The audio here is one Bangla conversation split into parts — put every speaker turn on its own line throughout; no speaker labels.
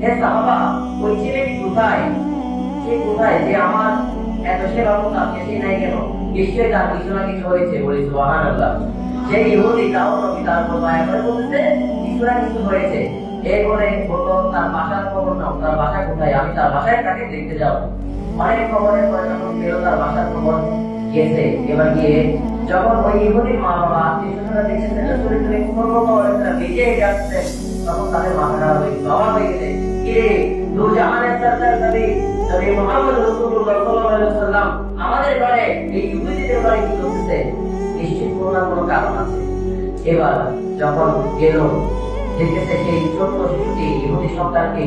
হে সাহাবা, ওই ছেলেটি কোথায়? সে কোথায়? যে আমার এত সেবা করতে আজকে সে নাই কেন? নিশ্চয়ই তার কিছু না কিছু হয়েছে বলে সুবহানাল্লাহ। সেই ইহুদি, তাও নবী তার উপর দয়া করে বলতেছে, কিছু না কিছু হয়েছে। এরপরে বলল, তার বাসার খবর নাও, তার বাসা কোথায়? আমি তার বাসায় তাকে দেখতে যাব। অনেক খবরের পরে যখন পেল তার বাসার খবর গেছে, এবার গিয়ে যখন ওই ইহুদির মা বাবা আত্মীয় স্বজনরা দেখেছেন বেঁচে যাচ্ছে তখন ঘরে ঘরে কারণ আছে। এবার যখন গেল, দেখতেছে সেই ছোট্ট শিশুটি ইহুদি সন্তানটি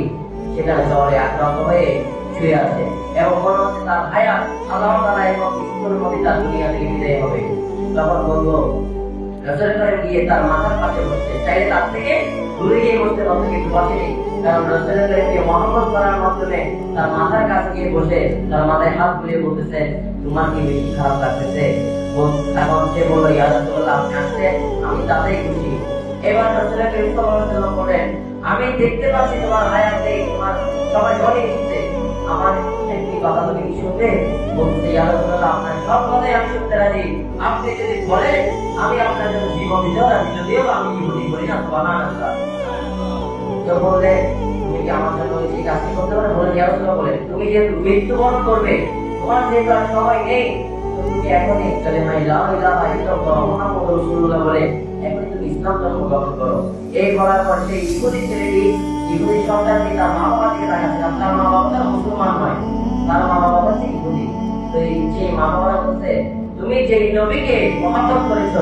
সেখানে জ্বরে আক্রান্ত হয়ে শুয়ে আছে এবং মনে হচ্ছে তার ভাইয়া আল্লাহ তাআলা এবং কিছুর মধ্যে তার দুনিয়া থেকে বিদায় হবে। তখন বলব রসুল করে গিয়ে তার মাথার পাশে বসছে চাইলে তার থেকে দূরে বসতে পারতো কিন্তু খারাপ লাগতেছে? তখন সে বলল, ইয়া আসলে, আমি তাতেই খুশি। এবার রসুল করিম সাল্লাল্লাহু আলাইহি ওয়াসাল্লাম বলেন, আমি দেখতে পাচ্ছি তোমার হায়াত, তোমার সবাই ঘরে এসেছে। আমার এই কাজটি করতে পারো? বলে ইয়া যেহেতু মৃত্যুবরণ করবে, তোমার যেহেতু আর নেই তুমি এখন ইসলাম ধর্ম গ্রহণ করো। এই বলার পর সেই ছেলেটি তার মা বাবা মুসলমান ইহুদি তো এই সেই মা বাবারা বলছে তুমি যে নবীকে মহাব্বত করেছ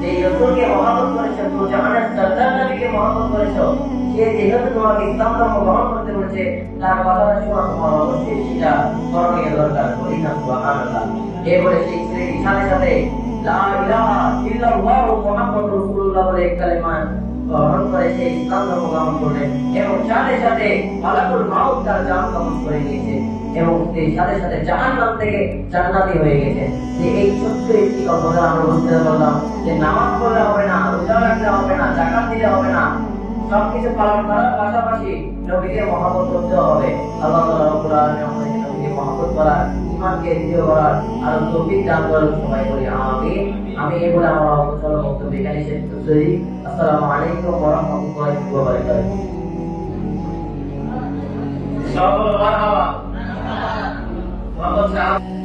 যে রসুলকে মহাব্বত করেছ তো জাহানের সর্দার নবীকে মহাব্বত করেছ, সে যেহেতু তোমাকে ইসলাম ধর্ম গ্রহণ করতে বলেছে, তার কথাটা শোনা তোমার অবশ্যই সেটা করণীয় দরকার, বলি না, সুবহানাল্লাহ। এরপরে সেই ছেলেটি সাথে সাথে, লা ইলাহা ইল্লাল্লাহু মুহাম্মাদুর রাসূলুল্লাহ বলে কালেমা গ্রহণ করে ইসলাম ধর্ম গ্রহণ এবং সাথে সাথে মালাকুল মাউত তার জান গ্রহণ করে নিয়েছে এবং সেই সাথে সাথে জাহান্নাম থেকে জান্নাতি হয়ে গেছে যে এই ছোট্ট একটি কথা আমরা বুঝতে পারলাম যে নামাজ পড়লে হবে না রোজা রাখলে হবে না জাকাত দিলে হবে না সবকিছু পালন করার পাশাপাশি নবীকে মহাবত করতে হবে আল্লাহ আলামিন আমাদেরকে নবীকে মহাবত করার ইমানকে দ্বিতীয় করার আর তৌফিক দান করার সবাই বলি, আমিন। আমি এই বলে আমার অবসর বক্তব্য এখানে শেষ করছি। আসসালামু আলাইকুম ওয়া রাহমাতুল্লাহি ওয়া বারাকাতুহু।
সব মারহাবা। মোহাম্মদ সাহাব